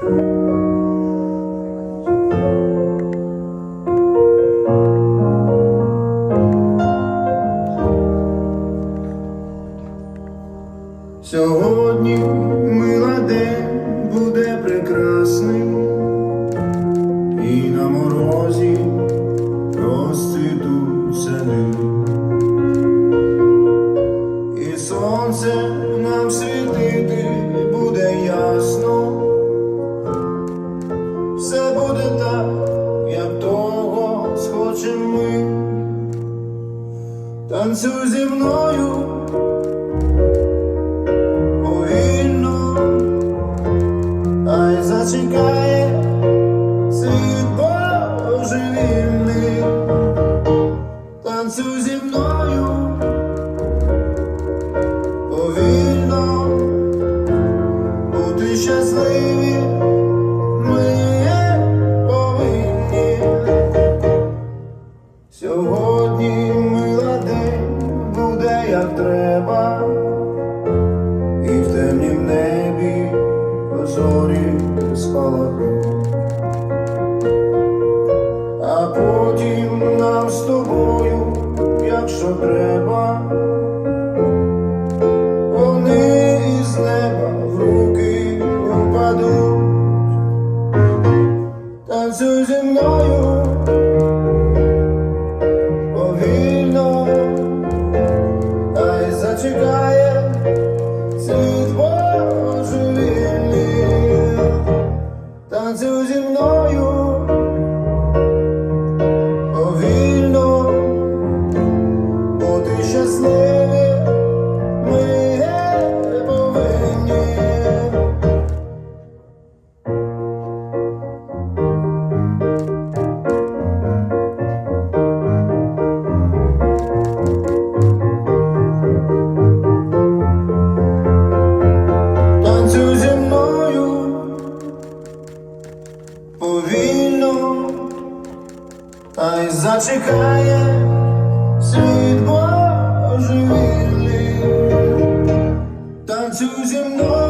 Сьогодні мила день буде прекрасний, Танцюй зі мною. Повільно, ай зачекає світ божевільний, танцюй зі мною. Повільно, бути щасливі. Ми повинні. Сьогодні зорі спалахнуть. А потім нам з тобою, якщо треба, вони із неба в руки упадуть. Танцюй зі мною танцюй зі мною повільно, а й зачекає світ божевільний. Танцюй зі мною